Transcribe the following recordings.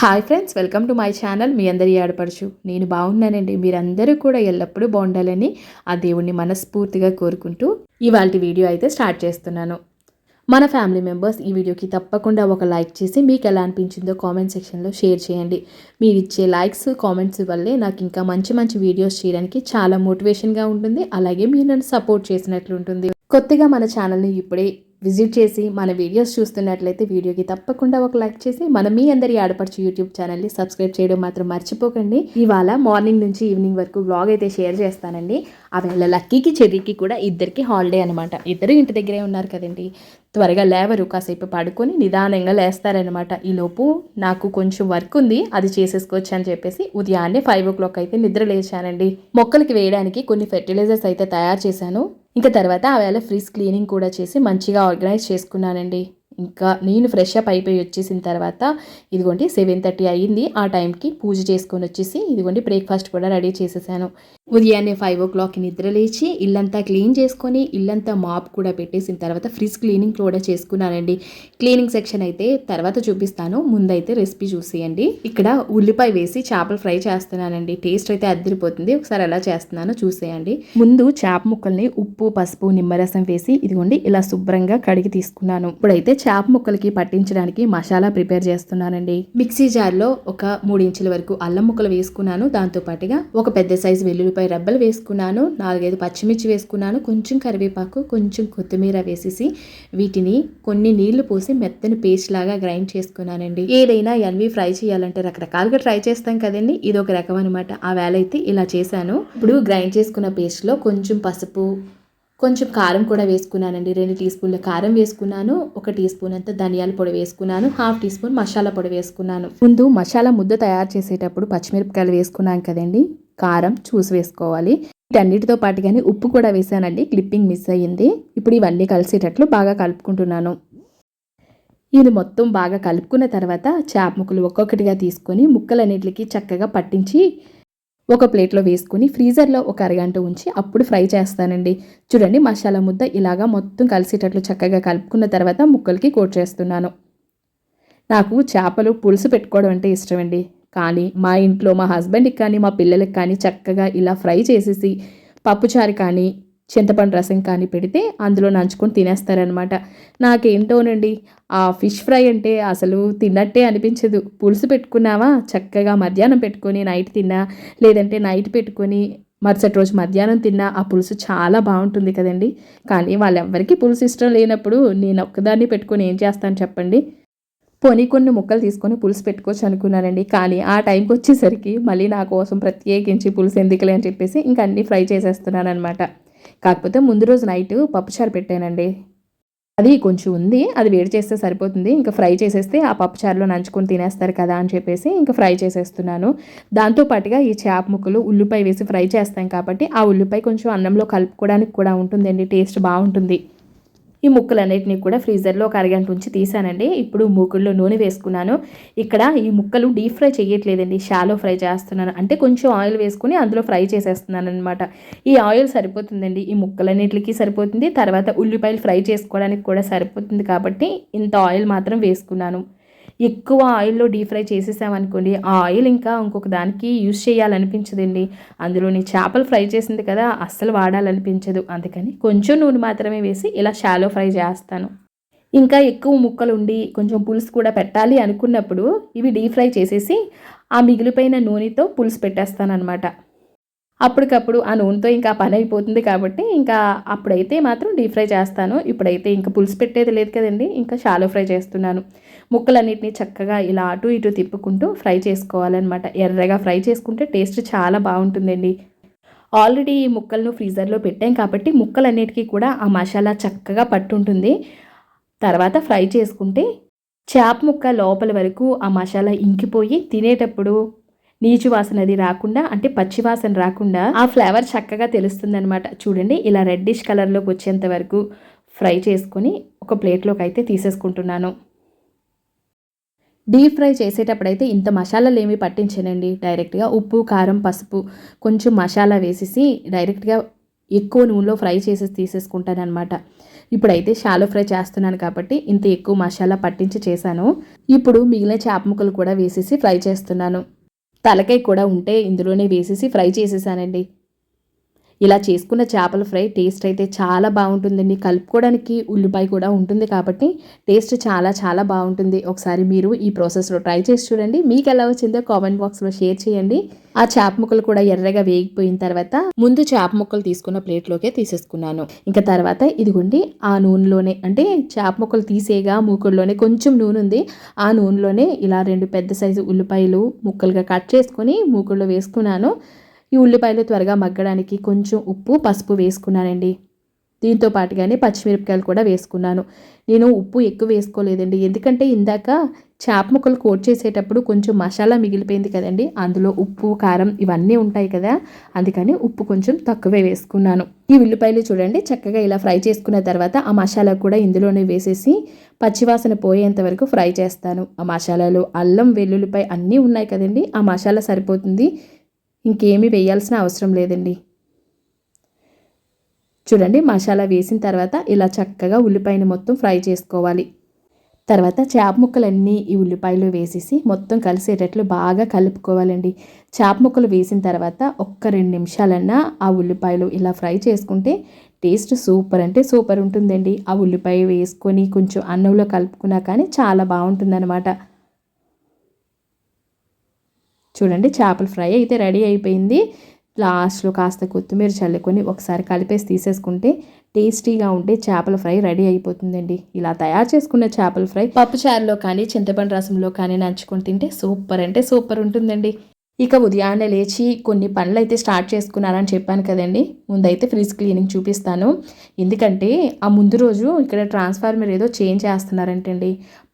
Hi friends welcome to my channel మీ అందరి ఆడపడుచు నేను బాగున్నానండి. మీరందరూ కూడా ఎల్లప్పుడూ బాగుండాలని ఆ దేవుణ్ణి మనస్ఫూర్తిగా కోరుకుంటూ ఇవాళ వీడియో అయితే స్టార్ట్ చేస్తున్నాను. మన ఫ్యామిలీ మెంబర్స్ ఈ వీడియోకి తప్పకుండా ఒక లైక్ చేసి మీకు ఎలా అనిపించిందో కామెంట్ సెక్షన్లో షేర్ చేయండి. మీరు ఇచ్చే లైక్స్ కామెంట్స్ వల్లే నాకు ఇంకా మంచి మంచి వీడియోస్ చేయడానికి చాలా మోటివేషన్గా ఉంటుంది. అలాగే మీరు నన్ను సపోర్ట్ చేసినట్లు ఉంటుంది. కొత్తగా మన ఛానల్ని ఇప్పుడే విజిట్ చేసి మన వీడియోస్ చూస్తున్నట్లయితే వీడియోకి తప్పకుండా ఒక లైక్ చేసి మన మీ అందరి ఆడపడుచు యూట్యూబ్ ఛానల్ని సబ్స్క్రైబ్ చేయడం మాత్రం మర్చిపోకండి. ఇవాళ మార్నింగ్ నుంచి ఈవినింగ్ వరకు వ్లాగ్ అయితే షేర్ చేస్తానండి. అవేళ లక్కీకి చెర్రీకి కూడా ఇద్దరికి హాలిడే అనమాట ఇద్దరు ఇంటి దగ్గరే ఉన్నారు కదండి. త్వరగా లేవరు కాసేపు పడుకొని నిదానంగా లేస్తారనమాట ఈలోపు నాకు కొంచెం వర్క్ ఉంది అది చేసేసుకోవచ్చు అని చెప్పేసి ఉదయాన్నే ఫైవ్ ఓ క్లాక్ అయితే నిద్ర లేచానండి. మొక్కలకి వేయడానికి కొన్ని ఫెర్టిలైజర్స్ అయితే తయారు చేశాను. ఇంకా తర్వాత ఆ వేళ ఫ్రీజ్ క్లీనింగ్ కూడా చేసి మంచిగా ఆర్గనైజ్ చేసుకున్నానండి. ఇంకా నేను ఫ్రెష్ అప్ అయిపోయి వచ్చేసిన తర్వాత ఇదిగోండి సెవెన్ థర్టీ అయ్యింది ఆ టైంకి పూజ చేసుకొని వచ్చేసి ఇదిగోండి బ్రేక్ఫాస్ట్ కూడా రెడీ చేసేసాను. ఉదయాన్నే ఫైవ్ ఓ క్లాక్కి నిద్ర లేచి ఇల్లంతా క్లీన్ చేసుకొని ఇల్లంతా మాప్ కూడా పెట్టేసిన తర్వాత ఫ్రిడ్జ్ క్లీనింగ్ కూడా చేసుకున్నానండి. క్లీనింగ్ సెక్షన్ అయితే తర్వాత చూపిస్తాను. ముందైతే రెసిపీ చూసేయండి. ఇక్కడ ఉల్లిపాయ వేసి చేపలు ఫ్రై చేస్తున్నానండి. టేస్ట్ అయితే అద్దరిపోతుంది. ఒకసారి ఎలా చేస్తున్నానో. చూసేయండి. ముందు చేప ముక్కల్ని ఉప్పు పసుపు నిమ్మరసం వేసి ఇదిగోండి ఇలా శుభ్రంగా కడిగి తీసుకున్నాను. ఇప్పుడైతే చేప ముక్కలకి పట్టించడానికి మసాలా ప్రిపేర్ చేస్తున్నానండి. మిక్సీ జార్లో ఒక మూడు ఇంచుల వరకు అల్లం ముక్కలు వేసుకున్నాను. దాంతో పాటుగా ఒక పెద్ద సైజు వెల్లుల్లిపాయ రబ్బలు వేసుకున్నాను. నాలుగైదు పచ్చిమిర్చి వేసుకున్నాను. కొంచెం కరివేపాకు కొంచెం కొత్తిమీర వేసేసి వీటిని కొన్ని నీళ్ళు పోసి మెత్తని పేస్ట్ లాగా గ్రైండ్ చేసుకున్నానండి. ఏదైనా ఎన్వి ఫ్రై చేయాలంటే రకరకాలుగా ట్రై చేస్తాం కదండి. ఇది ఒక రకం అనమాట ఆ వేళ అయితే ఇలా చేశాను. ఇప్పుడు గ్రైండ్ చేసుకున్న పేస్ట్లో కొంచెం పసుపు కొంచెం కారం కూడా వేసుకున్నానండి. రెండు టీ స్పూన్ల కారం వేసుకున్నాను. ఒక టీ స్పూన్ అంత ధనియాల పొడి వేసుకున్నాను. హాఫ్ టీ స్పూన్ మసాలా పొడి వేసుకున్నాను. ముందు మసాలా ముద్ద తయారు చేసేటప్పుడు పచ్చిమిరపకాయలు వేసుకున్నాం కదండి. కారం చూసి వేసుకోవాలి. వీటన్నిటితో పాటుగానే ఉప్పు కూడా వేసానండి. క్లిప్పింగ్ మిస్ అయ్యింది. ఇప్పుడు ఇవన్నీ కలిసేటట్లు బాగా కలుపుకుంటున్నాను. ఇది మొత్తం బాగా కలుపుకున్న తర్వాత చేప ముక్కలు ఒక్కొక్కటిగా తీసుకొని ముక్కలన్నిటికి చక్కగా పట్టించి ఒక ప్లేట్లో వేసుకుని ఫ్రీజర్లో ఒక అరగంట ఉంచి అప్పుడు ఫ్రై చేస్తానండి. చూడండి మసాలా ముద్ద ఇలాగా మొత్తం కలిసేటట్లు చక్కగా కలుపుకున్న తర్వాత ముక్కలకి కోట్ చేస్తున్నాను. నాకు చేపలు పులుసు పెట్టుకోవడం అంటే ఇష్టమండి. కానీ మా ఇంట్లో మా హస్బెండ్కి కానీ మా పిల్లలకి కానీ చక్కగా ఇలా ఫ్రై చేసేసి పప్పుచారు కానీ చింతపండు రసం కానీ పెడితే అందులో నంచుకొని తినేస్తారనమాట నాకేంటోనండి ఆ ఫిష్ ఫ్రై అంటే అసలు తిన్నట్టే అనిపించదు. పులుసు పెట్టుకున్నావా? చక్కగా మధ్యాహ్నం పెట్టుకొని నైట్ తిన్నా లేదంటే నైట్ పెట్టుకొని మరుసటి రోజు మధ్యాహ్నం తిన్నా ఆ పులుసు చాలా బాగుంటుంది కదండి. కానీ వాళ్ళెవ్వరికీ పులుసు ఇష్టం లేనప్పుడు నేను ఒక్కదాన్ని పెట్టుకొని ఏం చేస్తాను చెప్పండి? పోనీ కొన్ని ముక్కలు తీసుకొని పులుసు పెట్టుకోవచ్చు అనుకున్నానండి. కానీ ఆ టైంకి వచ్చేసరికి మళ్ళీ నా కోసం ప్రత్యేకించి పులుసు ఎందుకులే అని చెప్పేసి ఇంకా అన్నీ ఫ్రై చేసేస్తున్నాను అనమాట కాకపోతే ముందు రోజు నైట్ పప్పుచారు పెట్టానండి. అది కొంచెం ఉంది అది వేడి చేస్తే సరిపోతుంది. ఇంకా ఫ్రై చేసేస్తే ఆ పప్పుచారులో నంచుకొని తినేస్తారు కదా అని చెప్పేసి ఇంకా ఫ్రై చేసేస్తున్నాను. దాంతోపాటుగా ఈ చేప ముక్కలు ఉల్లిపాయ వేసి ఫ్రై చేస్తాం కాబట్టి ఆ ఉల్లిపాయ కొంచెం అన్నంలో కలుపుకోవడానికి కూడా ఉంటుందండి టేస్ట్ బాగుంటుంది. ఈ ముక్కలన్నిటిని కూడా ఫ్రీజర్లో ఒక అరగంట ఉంచి తీసానండి. ఇప్పుడు మూకుల్లో నూనె వేసుకున్నాను. ఇక్కడ ఈ ముక్కలు డీప్ ఫ్రై చేయట్లేదండి. షాలో ఫ్రై చేస్తున్నాను. అంటే కొంచెం ఆయిల్ వేసుకుని అందులో ఫ్రై చేసేస్తున్నాను అనమాట ఈ ఆయిల్ సరిపోతుందండి. ఈ ముక్కలన్నిటికి సరిపోతుంది. తర్వాత ఉల్లిపాయలు ఫ్రై చేసుకోవడానికి కూడా సరిపోతుంది కాబట్టి ఇంత ఆయిల్ మాత్రం వేసుకున్నాను. ఎక్కువ ఆయిల్లో డీప్ ఫ్రై చేసేసామనుకోండి ఆ ఆయిల్ ఇంకా ఇంకొక దానికి యూజ్ చేయాలనిపించదండి. అందులోని చేపలు ఫ్రై చేసింది కదా అస్సలు వాడాలనిపించదు. అందుకని కొంచెం నూనె మాత్రమే వేసి ఇలా షాలో ఫ్రై చేస్తాను. ఇంకా ఎక్కువ ముక్కలు ఉండి కొంచెం పులుసు కూడా పెట్టాలి అనుకున్నప్పుడు ఇవి డీప్ ఫ్రై చేసేసి ఆ మిగిలిపోయిన నూనెతో పులుసు పెట్టేస్తానమాట అప్పటికప్పుడు ఆ నూనెతో ఇంకా పని అయిపోతుంది కాబట్టి ఇంకా అప్పుడైతే మాత్రం డీప్ ఫ్రై చేస్తాను. ఇప్పుడైతే ఇంకా పులుసు పెట్టేది లేదు కదండి ఇంకా షాలో ఫ్రై చేస్తున్నాను. ముక్కలన్నిటిని చక్కగా ఇలా అటు ఇటు తిప్పుకుంటూ ఫ్రై చేసుకోవాలన్నమాట. ఎర్రగా ఫ్రై చేసుకుంటే టేస్ట్ చాలా బాగుంటుందండి. ఆల్రెడీ ఈ ముక్కలను ఫ్రీజర్లో పెట్టాం కాబట్టి ముక్కలన్నిటికీ కూడా ఆ మసాలా చక్కగా పట్టుంటుంది. తర్వాత ఫ్రై చేసుకుంటే చేప ముక్క లోపల వరకు ఆ మసాలా ఇంకిపోయి తినేటప్పుడు నీచు వాసన అది రాకుండా అంటే పచ్చి వాసన రాకుండా ఆ ఫ్లేవర్ చక్కగా తెలుస్తుంది అనమాట చూడండి ఇలా రెడ్డిష్ కలర్లోకి వచ్చేంత వరకు ఫ్రై చేసుకొని ఒక ప్లేట్లోకి అయితే తీసేసుకుంటున్నాను. డీప్ ఫ్రై చేసేటప్పుడైతే ఇంత మసాలాలు ఏమి పట్టించనండి. డైరెక్ట్గా ఉప్పు కారం పసుపు కొంచెం మసాలా వేసేసి డైరెక్ట్గా ఎక్కువ నూనెలో ఫ్రై చేసేసి తీసేసుకుంటాను అనమాట ఇప్పుడైతే షాలో ఫ్రై చేస్తున్నాను కాబట్టి ఇంత ఎక్కువ మసాలా పట్టించి చేశాను. ఇప్పుడు మిగిలిన చేప ముక్కలు కూడా వేసేసి ఫ్రై చేస్తున్నాను. తలకాయ కూడా ఉంటే ఇందులోనే వేసేసి ఫ్రై చేసేసానండి. ఇలా చేసుకున్న చేపల ఫ్రై టేస్ట్ అయితే చాలా బాగుంటుందండి కలుపుకోవడానికి ఉల్లిపాయ కూడా ఉంటుంది కాబట్టి టేస్ట్ చాలా చాలా బాగుంటుంది. ఒకసారి మీరు ఈ ప్రాసెస్లో ట్రై చేసి చూడండి. మీకు ఎలా వచ్చిందో కామెంట్ బాక్స్లో షేర్ చేయండి. ఆ చేప ముక్కలు కూడా ఎర్రగా వేగిపోయిన తర్వాత ముందు చేప ముక్కలు తీసుకున్న ప్లేట్లోకే తీసేసుకున్నాను. ఇంకా తర్వాత ఇదిగోండి ఆ నూనెలోనే అంటే చేప ముక్కలు తీసేగా మూకుల్లోనే కొంచెం నూనె ఉంది. ఆ నూనెలోనే ఇలా రెండు పెద్ద సైజు ఉల్లిపాయలు ముక్కలుగా కట్ చేసుకొని మూకుల్లో వేసుకున్నాను. ఈ ఉల్లిపాయలు త్వరగా మగ్గడానికి కొంచెం ఉప్పు పసుపు వేసుకున్నానండి. దీంతో పాటుగానే పచ్చిమిరపకాయలు కూడా వేసుకున్నాను. నేను ఉప్పు ఎక్కువ వేసుకోలేదండి. ఎందుకంటే ఇందాక చేప ముక్కలు కోట్ చేసేటప్పుడు కొంచెం మసాలా మిగిలిపోయింది కదండి. అందులో ఉప్పు కారం ఇవన్నీ ఉంటాయి కదా. అందుకని ఉప్పు కొంచెం తక్కువే వేసుకున్నాను. ఈ ఉల్లిపాయలు చూడండి చక్కగా ఇలా ఫ్రై చేసుకున్న తర్వాత ఆ మసాలా కూడా ఇందులోనే వేసేసి పచ్చివాసన పోయేంత వరకు ఫ్రై చేస్తాను. ఆ మసాలాలు అల్లం వెల్లుల్లిపాయ అన్నీ ఉన్నాయి కదండి. ఆ మసాలా సరిపోతుంది. ఇంకేమీ వేయాల్సిన అవసరం లేదండి. చూడండి మసాలా వేసిన తర్వాత ఇలా చక్కగా ఉల్లిపాయని మొత్తం ఫ్రై చేసుకోవాలి. తర్వాత చేప ముక్కలన్నీ ఈ ఉల్లిపాయలు వేసేసి మొత్తం కలిసేటట్లు బాగా కలుపుకోవాలండి. చేప ముక్కలు వేసిన తర్వాత ఒక్క రెండు నిమిషాలన్నా ఆ ఉల్లిపాయలు ఇలా ఫ్రై చేసుకుంటే టేస్ట్ సూపర్ అంటే సూపర్ ఉంటుందండి. ఆ ఉల్లిపాయ వేసుకొని కొంచెం అన్నంలో కలుపుకున్నా కానీ చాలా బాగుంటుందన్నమాట. చూడండి చేపల ఫ్రై అయితే రెడీ అయిపోయింది. లాస్ట్లో కాస్త కొత్తిమీర చల్లుకొని ఒకసారి కలిపేసి తీసేసుకుంటే టేస్టీగా ఉంటే చేపల ఫ్రై రెడీ అయిపోతుందండి. ఇలా తయారు చేసుకున్న చేపల ఫ్రై పప్పు చారులో కానీ చింతపండు రసంలో కానీ నంచుకొని తింటే సూపర్ అంటే సూపర్ ఉంటుందండి. ఇక ఉదయాన్నే లేచి కొన్ని పనులు అయితే స్టార్ట్ చేసుకున్నారని చెప్పాను కదండి. ముందైతే ఫ్రిడ్జ్ క్లీనింగ్ చూపిస్తాను. ఎందుకంటే ఆ ముందు రోజు ఇక్కడ ట్రాన్స్ఫార్మర్ ఏదో చేంజ్ చేస్తున్నారంటండి.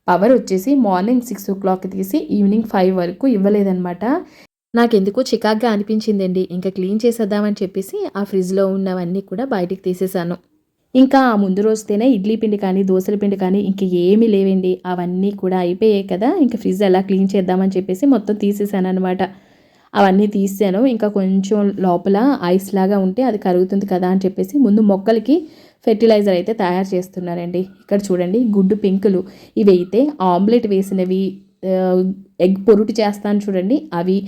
పవర్ వచ్చేసి మార్నింగ్ సిక్స్ ఓ క్లాక్ తీసి ఈవినింగ్ ఫైవ్ వరకు ఇవ్వలేదన్నమాట. నాకెందుకు చికాగ్గా అనిపించిందండి. ఇంకా క్లీన్ చేసేద్దామని చెప్పేసి ఆ ఫ్రిడ్జ్లో ఉన్నవన్నీ కూడా బయటికి తీసేసాను. ఇంకా ఆ ముందు రోజుతేనే ఇడ్లీ పిండి కానీ దోశల పిండి కానీ ఇంక ఏమీ లేవండి. అవన్నీ కూడా అయిపోయాయి కదా. ఇంకా ఫ్రిడ్జ్ ఎలా క్లీన్ చేద్దామని చెప్పేసి మొత్తం తీసేసాను అనమాట అవన్నీ తీసాను. ఇంకా కొంచెం లోపల ఐస్ లాగా ఉంటే అది కరుగుతుంది కదా అని చెప్పేసి ముందు మొక్కలకి ఫెర్టిలైజర్ అయితే తయారు చేస్తున్నారండి. ఇక్కడ చూడండి గుడ్డు పెంకులు. ఇవి అయితే ఆమ్లెట్ వేసినవి ఎగ్ పొరుటు చేస్తాను చూడండి అవి.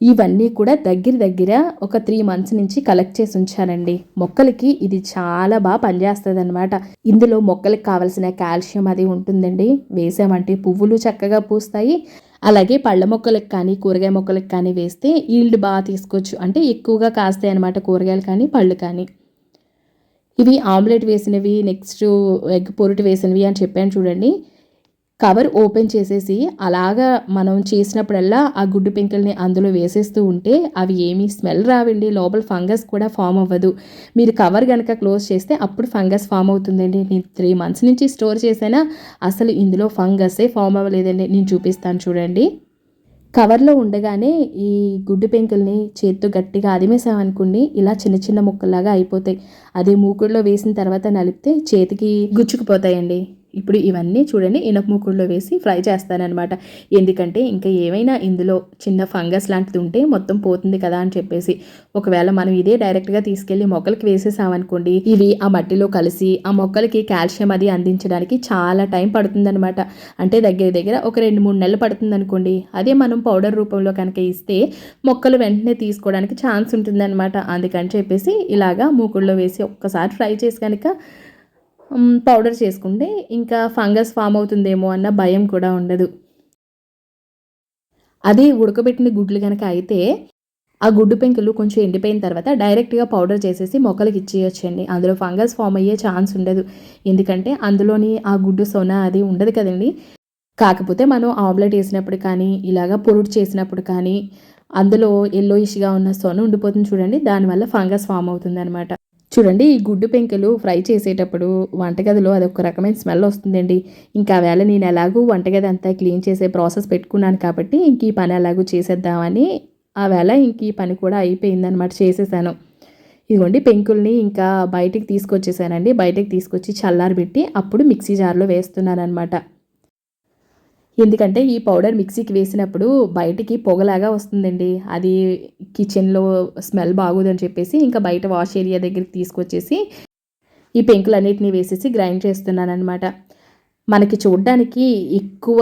ఇవన్నీ కూడా దగ్గర దగ్గర ఒక త్రీ మంత్స్ నుంచి కలెక్ట్ చేసి ఉంచానండి మొక్కలకి ఇది చాలా బాగా పనిచేస్తుంది అనమాట ఇందులో మొక్కలకు కావాల్సిన కాల్షియం అది ఉంటుందండి. వేసామంటే పువ్వులు చక్కగా పూస్తాయి. అలాగే పళ్ళ మొక్కలకు కానీ కూరగాయ మొక్కలకు కానీ వేస్తే ఈల్డ్ బాగా తీసుకోవచ్చు. అంటే ఎక్కువగా కాస్తాయి అనమాట కూరగాయలు కానీ పళ్ళు కానీ. ఇవి ఆమ్లెట్ వేసినవి నెక్స్ట్ ఎగ్ పొరుటు వేసినవి అని చెప్పాను చూడండి. కవర్ ఓపెన్ చేసేసి అలాగా మనం చేసినప్పుడల్లా ఆ గుడ్డు పెంకుల్ని అందులో వేసేస్తూ ఉంటే అవి ఏమీ స్మెల్ రావండి లోపల ఫంగస్ కూడా ఫామ్ అవ్వదు. మీరు కవర్ కనుక క్లోజ్ చేస్తే అప్పుడు ఫంగస్ ఫామ్ అవుతుందండి. నేను త్రీ మంత్స్ నుంచి స్టోర్ చేసినా అసలు ఇందులో ఫంగస్సే ఫామ్ అవ్వలేదండి. నేను చూపిస్తాను చూడండి. కవర్లో ఉండగానే ఈ గుడ్డు పెంకుల్ని చేత్తో గట్టిగా అదిమేసామనుకోండి ఇలా చిన్న చిన్న ముక్కల్లాగా అయిపోతాయి. అదే మూకుడులో వేసిన తర్వాత నలిపితే చేతికి గుచ్చుకుపోతాయండి. ఇప్పుడు ఇవన్నీ చూడండి ఇనప ముక్కుడులో వేసి ఫ్రై చేస్తానమాట ఎందుకంటే ఇంకా ఏమైనా ఇందులో చిన్న ఫంగస్ లాంటిది ఉంటే మొత్తం పోతుంది కదా అని చెప్పేసి. ఒకవేళ మనం ఇదే డైరెక్ట్గా తీసుకెళ్ళి మొక్కలకి వేసేసామనుకోండి ఇవి ఆ మట్టిలో కలిసి ఆ మొక్కలకి కాల్షియం అది అందించడానికి చాలా టైం పడుతుందనమాట అంటే దగ్గర దగ్గర ఒక రెండు మూడు నెలలు పడుతుంది అనుకోండి అదే మనం పౌడర్ రూపంలో కనుక ఇస్తే మొక్కలు వెంటనే తీసుకోవడానికి ఛాన్స్ ఉంటుందన్నమాట. అందుకని చెప్పేసి ఇలాగా మూకుడులో వేసి ఒక్కసారి ఫ్రై చేసి కనుక పౌడర్ చేసుకుంటే ఇంకా ఫంగస్ ఫామ్ అవుతుందేమో అన్న భయం కూడా ఉండదు. అదే ఉడకబెట్టిన గుడ్లు కనుక అయితే ఆ గుడ్డు పెంకులు కొంచెం ఎండిపోయిన తర్వాత డైరెక్ట్గా పౌడర్ చేసేసి మొక్కలకి ఇచ్చేయచ్చండి. అందులో ఫంగస్ ఫామ్ అయ్యే ఛాన్స్ ఉండదు. ఎందుకంటే అందులోని ఆ గుడ్డు సొన అది ఉండదు కదండి. కాకపోతే మనం ఆమ్లెట్ వేసినప్పుడు కానీ ఇలాగ పొరుడు చేసినప్పుడు కానీ అందులో ఎల్లోయిష్గా ఉన్న సొన ఉండిపోతుంది చూడండి. దానివల్ల ఫంగస్ ఫామ్ అవుతుంది అనమాట చూడండి ఈ గుడ్డు పెంకులు ఫ్రై చేసేటప్పుడు వంటగదిలో అది ఒక రకమైన స్మెల్ వస్తుందండి. ఇంకా వేళ నేను ఎలాగూ వంటగది అంతా క్లీన్ చేసే ప్రాసెస్ పెట్టుకున్నాను కాబట్టి ఇంక ఈ పని ఎలాగూ చేసేద్దామని ఆ వేళ ఇంక ఈ పని కూడా అయిపోయిందనమాట చేసేసాను. ఇదిగోండి పెంకుల్ని ఇంకా బయటికి తీసుకొచ్చేసానండి. బయటకు తీసుకొచ్చి చల్లారబెట్టి అప్పుడు మిక్సీ జార్లో వేస్తున్నాను అనమాట ఎందుకంటే ఈ పౌడర్ మిక్సీకి వేసినప్పుడు బయటికి పొగలాగా వస్తుందండి. అది కిచెన్లో స్మెల్ బాగోదని చెప్పేసి ఇంకా బయట వాష్ ఏరియా దగ్గరికి తీసుకొచ్చేసి ఈ పెంకులన్నిటిని వేసేసి గ్రైండ్ చేస్తున్నాను అనమాట మనకి చూడ్డానికి ఎక్కువ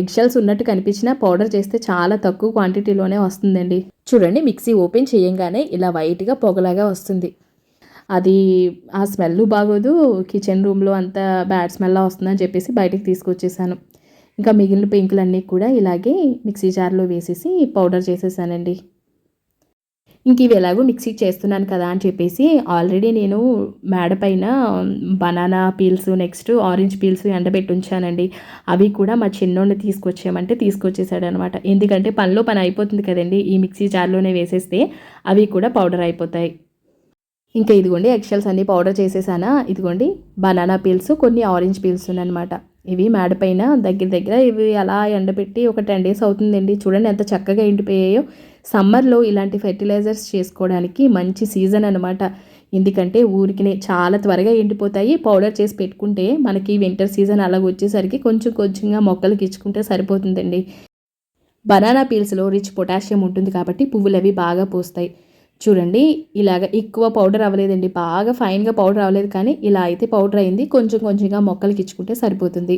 ఎగ్షెల్స్ ఉన్నట్టు కనిపించిన పౌడర్ చేస్తే చాలా తక్కువ క్వాంటిటీలోనే వస్తుందండి. చూడండి మిక్సీ ఓపెన్ చేయంగానే ఇలా వైట్గా పొగలాగా వస్తుంది. అది ఆ స్మెల్ బాగోదు కిచెన్ రూమ్లో అంత బ్యాడ్ స్మెల్ వస్తుందని చెప్పేసి బయటికి తీసుకొచ్చేసాను. ఇంకా మిగిలిన పెంకులన్నీ కూడా ఇలాగే మిక్సీ జార్లో వేసేసి పౌడర్ చేసేసానండి. ఇంక ఇవి ఎలాగో మిక్సీ చేస్తున్నాను కదా అని చెప్పేసి ఆల్రెడీ నేను మేడ పైన banana peels next orange peels ఎండబెట్టి ఉంచానండి. అవి కూడా మా చిన్నోడిని తీసుకొచ్చామంటే తీసుకొచ్చేసాడు అనమాట ఎందుకంటే పనిలో పని అయిపోతుంది కదండి. ఈ మిక్సీ జార్లోనే వేసేస్తే అవి కూడా పౌడర్ అయిపోతాయి. ఇంకా ఇదిగోండి ఎక్షల్స్ అన్నీ పౌడర్ చేసేసానా? ఇదిగోండి బనానా పీల్స్ కొన్ని ఆరెంజ్ పీల్స్ ఉన్నాయన్నమాట. ఇవి మేడపైన దగ్గర దగ్గర ఇవి అలా ఎండబెట్టి ఒక టెన్ డేస్ అవుతుందండి. చూడండి ఎంత చక్కగా ఎండిపోయాయో. సమ్మర్లో ఇలాంటి ఫెర్టిలైజర్స్ చేసుకోవడానికి మంచి సీజన్ అనమాట ఎందుకంటే ఊరికినే చాలా త్వరగా ఎండిపోతాయి. పౌడర్ చేసి పెట్టుకుంటే మనకి వింటర్ సీజన్ అలాగ వచ్చేసరికి కొంచెం కొంచెంగా మొక్కలకి ఇచ్చుకుంటే సరిపోతుందండి. బనానా పీల్స్లో రిచ్ పొటాషియం ఉంటుంది కాబట్టి పువ్వులు అవి బాగా పూస్తాయి. చూడండి ఇలాగ ఎక్కువ పౌడర్ అవ్వలేదండి. బాగా ఫైన్గా పౌడర్ అవ్వలేదు కానీ ఇలా అయితే పౌడర్ అయింది. కొంచెం కొంచెంగా మొక్కలకి ఇచ్చుకుంటే సరిపోతుంది.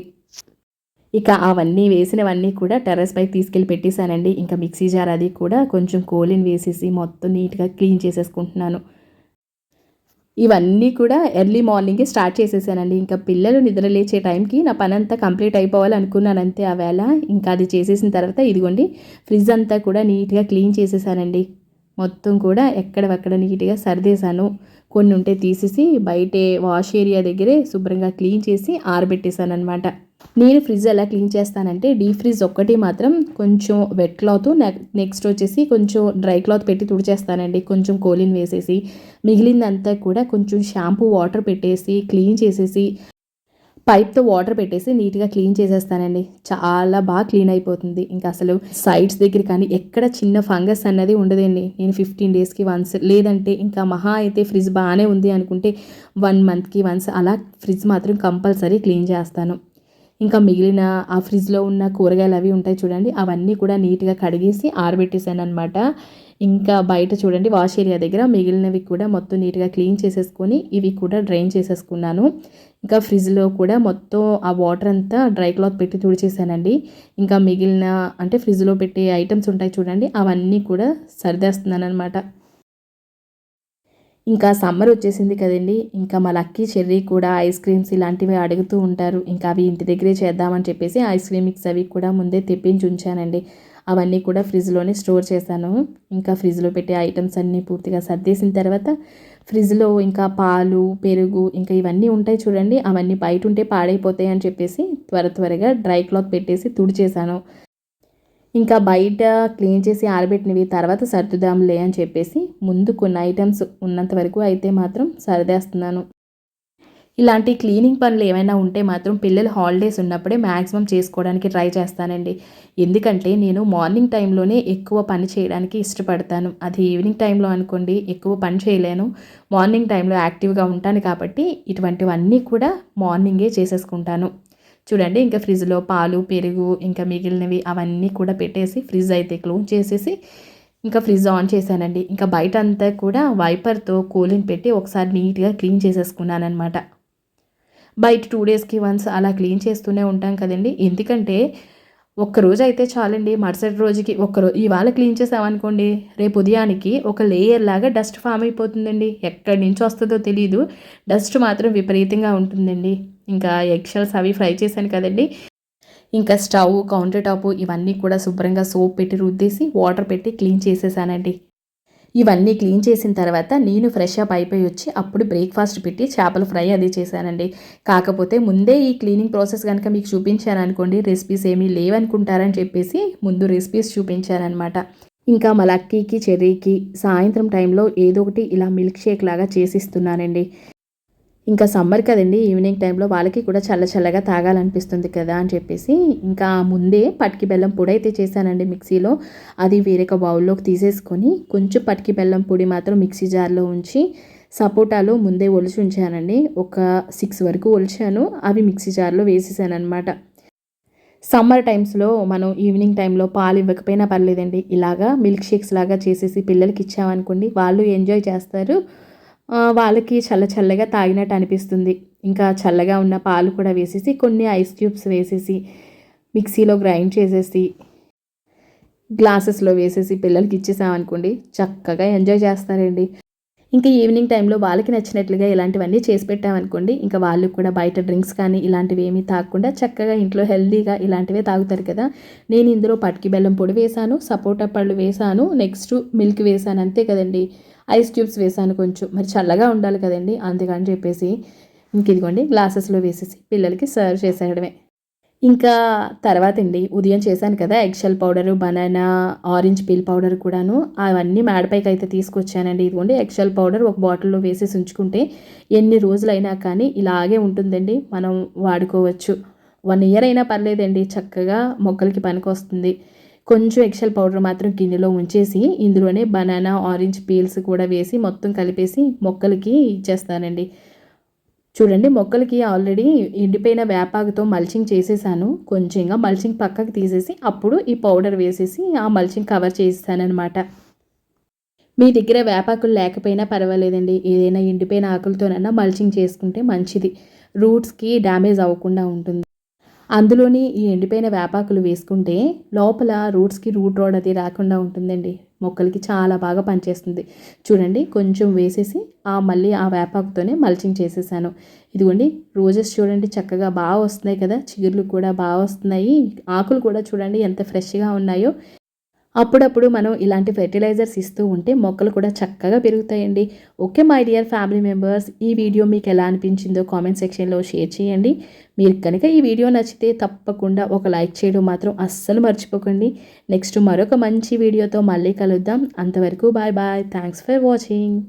ఇక అవన్నీ వేసినవన్నీ కూడా టెర్రస్ పైకి తీసుకెళ్ళి పెట్టేశానండి. ఇంకా మిక్సీ జార్ అది కూడా కొంచెం కోలిన్ వేసేసి మొత్తం నీట్గా క్లీన్ చేసేసుకుంటున్నాను. ఇవన్నీ కూడా ఎర్లీ మార్నింగే స్టార్ట్ చేసేసానండి. ఇంకా పిల్లలు నిద్ర లేచే టైంకి నా పని అంతా కంప్లీట్ అయిపోవాలి అనుకున్నాను అంతే ఆ వేళ ఇంకా అది చేసేసిన తర్వాత ఇదిగోండి ఫ్రిడ్జ్ అంతా కూడా నీట్గా క్లీన్ చేసేసానండి. మొత్తం కూడా ఎక్కడవక్కడ నీట్గా సర్దేశాను. కొన్ని ఉంటే తీసేసి బయటే వాష్ ఏరియా దగ్గరే శుభ్రంగా క్లీన్ చేసి ఆరబెట్టేశాను అనమాట నేను ఫ్రిడ్జ్ ఎలా క్లీన్ చేస్తానంటే డీప్ ఫ్రిడ్జ్ ఒక్కటి మాత్రం కొంచెం వెట్ క్లాత్ నెక్స్ట్ వచ్చేసి కొంచెం డ్రై క్లాత్ పెట్టి తుడిచేస్తానండి. కొంచెం కోలిన్ వేసేసి మిగిలిందంతా కూడా కొంచెం షాంపూ వాటర్ పెట్టేసి క్లీన్ చేసేసి పైప్తో వాటర్ పెట్టేసి నీట్గా క్లీన్ చేసేస్తానండి. చాలా బాగా క్లీన్ అయిపోతుంది. ఇంకా అసలు సైడ్స్ దగ్గర కానీ ఎక్కడ చిన్న ఫంగస్ అన్నది ఉండదండి. నేను ఫిఫ్టీన్ డేస్కి వన్స్ లేదంటే ఇంకా మహా అయితే ఫ్రిడ్జ్ బాగానే ఉంది అనుకుంటే వన్ మంత్కి వన్స్ అలా ఫ్రిడ్జ్ మాత్రం కంపల్సరీ క్లీన్ చేస్తాను. ఇంకా మిగిలిన ఆ ఫ్రిడ్జ్లో ఉన్న కూరగాయలు అవి ఉంటాయి చూడండి అవన్నీ కూడా నీట్గా కడిగేసి ఆరబెట్టేసాను అనమాట ఇంకా బయట చూడండి వాష్ ఏరియా దగ్గర మిగిలినవి కూడా మొత్తం నీట్గా క్లీన్ చేసేసుకొని ఇవి కూడా డ్రైన్ చేసేసుకున్నాను. ఇంకా ఫ్రిడ్జ్లో కూడా మొత్తం ఆ వాటర్ అంతా డ్రై క్లాత్ పెట్టి తుడిచేసానండి. ఇంకా మిగిలిన అంటే ఫ్రిడ్జ్లో పెట్టే ఐటమ్స్ ఉంటాయి చూడండి అవన్నీ కూడా సర్దేస్తున్నాను అనమాట ఇంకా సమ్మర్ వచ్చేసింది కదండి ఇంకా మా లక్కీ చెర్రీ కూడా ఐస్ క్రీమ్స్ ఇలాంటివి అడుగుతూ ఉంటారు. ఇంకా అవి ఇంటి దగ్గరే చేద్దామని చెప్పేసి ఐస్ క్రీమ్ మిక్స్ అవి కూడా ముందే తెప్పించి ఉంచానండి. అవన్నీ కూడా ఫ్రిడ్జ్లోనే స్టోర్ చేశాను. ఇంకా ఫ్రిడ్జ్లో పెట్టే ఐటమ్స్ అన్నీ పూర్తిగా సర్దేసిన తర్వాత ఫ్రిడ్జ్లో ఇంకా పాలు పెరుగు ఇంకా ఇవన్నీ ఉంటాయి చూడండి. అవన్నీ బయట ఉంటే పాడైపోతాయి అని చెప్పేసి త్వర త్వరగా డ్రై క్లాత్ పెట్టేసి తుడిచేశాను. ఇంకా బయట క్లీన్ చేసి ఆరబెట్టినవి తర్వాత సర్దుదాంలే అని చెప్పేసి ముందు కొన్ని ఐటమ్స్ ఉన్నంత వరకు అయితే మాత్రం సర్దేస్తున్నాను. ఇలాంటి క్లీనింగ్ పనులు ఏమైనా ఉంటే మాత్రం పిల్లలు హాలిడేస్ ఉన్నప్పుడే మ్యాక్సిమం చేసుకోవడానికి ట్రై చేస్తానండి. ఎందుకంటే నేను మార్నింగ్ టైంలోనే ఎక్కువ పని చేయడానికి ఇష్టపడతాను. అది ఈవినింగ్ టైంలో అనుకోండి ఎక్కువ పని చేయలేను. మార్నింగ్ టైంలో యాక్టివ్గా ఉంటాను కాబట్టి ఇటువంటివన్నీ కూడా మార్నింగే చేసేసుకుంటాను. చూడండి ఇంకా ఫ్రిడ్జ్లో పాలు పెరుగు ఇంకా మిగిలినవి అవన్నీ కూడా పెట్టేసి ఫ్రిడ్జ్ అయితే క్లోజ్ చేసేసి ఇంకా ఫ్రిడ్జ్ ఆన్ చేశానండి. ఇంకా బయట అంతా కూడా వైపర్తో కూలింగ్ పెట్టి ఒకసారి నీట్గా క్లీన్ చేసేసుకున్నాను అనమాట బయట టూ డేస్కి వన్స్ అలా క్లీన్ చేస్తూనే ఉంటాం కదండి. ఎందుకంటే ఒక్కరోజు అయితే చాలండి. మరుసటి రోజుకి ఒక్కరోజు ఇవాళ క్లీన్ చేసామనుకోండి రేపు ఉదయానికి ఒక లేయర్ లాగా డస్ట్ ఫామ్ అయిపోతుందండి. ఎక్కడి నుంచి వస్తుందో తెలియదు డస్ట్ మాత్రం విపరీతంగా ఉంటుందండి. ఇంకా ఎగ్షెల్స్ అవి ఫ్రై చేశాను కదండి. ఇంకా స్టవ్ కౌంటర్ టాప్ ఇవన్నీ కూడా శుభ్రంగా సోప్ పెట్టి రుద్దేసి వాటర్ పెట్టి క్లీన్ చేసేసానండి. ఇవన్నీ క్లీన్ చేసిన తర్వాత నేను ఫ్రెష్ అప్ అయిపోయి వచ్చి అప్పుడు బ్రేక్ఫాస్ట్ పెట్టి చేపల ఫ్రై అది చేశానండి. కాకపోతే ముందే ఈ క్లీనింగ్ ప్రాసెస్ కనుక మీకు చూపించాను అనుకోండి రెసిపీస్ ఏమీ లేవనుకుంటారని చెప్పేసి ముందు రెసిపీస్ చూపించానమాట ఇంకా మా లక్కీకి చెర్రీకి సాయంత్రం టైంలో ఏదో ఒకటి ఇలా మిల్క్ షేక్ లాగా చేసిస్తున్నానండి. ఇంకా సమ్మర్ కదండి ఈవినింగ్ టైంలో వాళ్ళకి కూడా చల్ల చల్లగా తాగాలనిపిస్తుంది కదా అని చెప్పేసి ఇంకా ముందే పటికి బెల్లం పొడి అయితే చేశానండి మిక్సీలో. అది వేరొక బౌల్లోకి తీసేసుకొని కొంచెం పటికి బెల్లం పొడి మాత్రం మిక్సీ జార్లో ఉంచి సపోటాలో ముందే ఒలిచి ఉంచానండి. ఒక సిక్స్ వరకు ఒలిచాను అవి మిక్సీ జార్లో వేసేసాను అనమాట సమ్మర్ టైమ్స్లో మనం ఈవినింగ్ టైంలో పాలు ఇవ్వకపోయినా పర్లేదండి. ఇలాగా మిల్క్ షేక్స్ లాగా చేసేసి పిల్లలకి ఇచ్చామనుకోండి వాళ్ళు ఎంజాయ్ చేస్తారు. వాళ్ళకి చల్ల చల్లగా తాగినట్టు అనిపిస్తుంది. ఇంకా చల్లగా ఉన్న పాలు కూడా వేసేసి కొన్ని ఐస్ క్యూబ్స్ వేసేసి మిక్సీలో గ్రైండ్ చేసేసి గ్లాసెస్లో వేసేసి పిల్లలకి ఇచ్చేసామనుకోండి చక్కగా ఎంజాయ్ చేస్తారండి. ఇంకా ఈవినింగ్ టైంలో వాళ్ళకి నచ్చినట్లుగా ఇలాంటివన్నీ చేసి పెట్టామనుకోండి ఇంకా వాళ్ళు కూడా బయట డ్రింక్స్ కానీ ఇలాంటివి ఏమీ తాగకుండా చక్కగా ఇంట్లో హెల్దీగా ఇలాంటివే తాగుతారు కదా. నేను ఇందులో పటికి బెల్లం పొడి వేశాను సపోటా పళ్ళు వేశాను నెక్స్ట్ మిల్క్ వేశాను అంతే కదండి. ఐస్ క్యూబ్స్ వేసాను కొంచెం. మరి చల్లగా ఉండాలి కదండి అందుకని చెప్పేసి ఇంక ఇదిగోండి గ్లాసెస్లో వేసేసి పిల్లలకి సర్వ్ చేసేయడమే. ఇంకా తర్వాత అండి ఉదయం చేశాను కదా eggshell powder banana orange peel powder కూడాను. అవన్నీ మేడపైకి అయితే తీసుకొచ్చానండి. ఇదిగోండి ఎగ్షెల్ పౌడర్ ఒక బాటిల్లో వేసేసి ఉంచుకుంటే ఎన్ని రోజులైనా కానీ ఇలాగే ఉంటుందండి మనం వాడుకోవచ్చు. వన్ ఇయర్ అయినా పర్లేదండి చక్కగా మొక్కలకి పనికొస్తుంది. కొంచెం ఎగ్షెల్ పౌడర్ మాత్రం గిన్నెలో ఉంచేసి ఇందులోనే బనానా ఆరెంజ్ పీల్స్ కూడా వేసి మొత్తం కలిపేసి మొక్కలకి ఇచ్చేస్తానండి. చూడండి మొక్కలకి ఆల్రెడీ ఎండిపోయిన వేపాకుతో మల్చింగ్ చేసేసాను. కొంచెంగా మల్చింగ్ పక్కకు తీసేసి అప్పుడు ఈ పౌడర్ వేసేసి ఆ మల్చింగ్ కవర్ చేసేసానమాట మీ దగ్గర వేపాకులు లేకపోయినా పర్వాలేదండి. ఏదైనా ఎండిపోయిన ఆకులతోనైనా మల్చింగ్ చేసుకుంటే మంచిది. రూట్స్కి డ్యామేజ్ అవ్వకుండా ఉంటుంది. అందులోని ఈ ఎండిపోయిన వేపాకులు వేసుకుంటే లోపల రూట్స్కి రూట్ రోడ్ అది రాకుండా ఉంటుందండి. మొక్కలకి చాలా బాగా పనిచేస్తుంది. చూడండి కొంచెం వేసేసి ఆ మళ్ళీ ఆ వేపాకుతోనే మల్చింగ్ చేసేసాను. ఇదిగోండి రోజెస్ చూడండి చక్కగా బాగా వస్తున్నాయి కదా. చిగుర్లు కూడా బాగా వస్తున్నాయి. ఆకులు కూడా చూడండి ఎంత ఫ్రెష్గా ఉన్నాయో. అప్పుడప్పుడు మనం ఇలాంటి ఫెర్టిలైజర్స్ ఇస్తూ ఉంటే మొక్కలు కూడా చక్కగా పెరుగుతాయండి. Okay my dear family members ఈ వీడియో మీకు ఎలా అనిపించిందో కామెంట్ సెక్షన్లో షేర్ చేయండి. మీరు కనుక ఈ వీడియో నచ్చితే తప్పకుండా ఒక లైక్ చేయడం మాత్రం అస్సలు మర్చిపోకండి. నెక్స్ట్ మరొక మంచి వీడియోతో మళ్ళీ కలుద్దాం. అంతవరకు bye bye. Thanks for watching.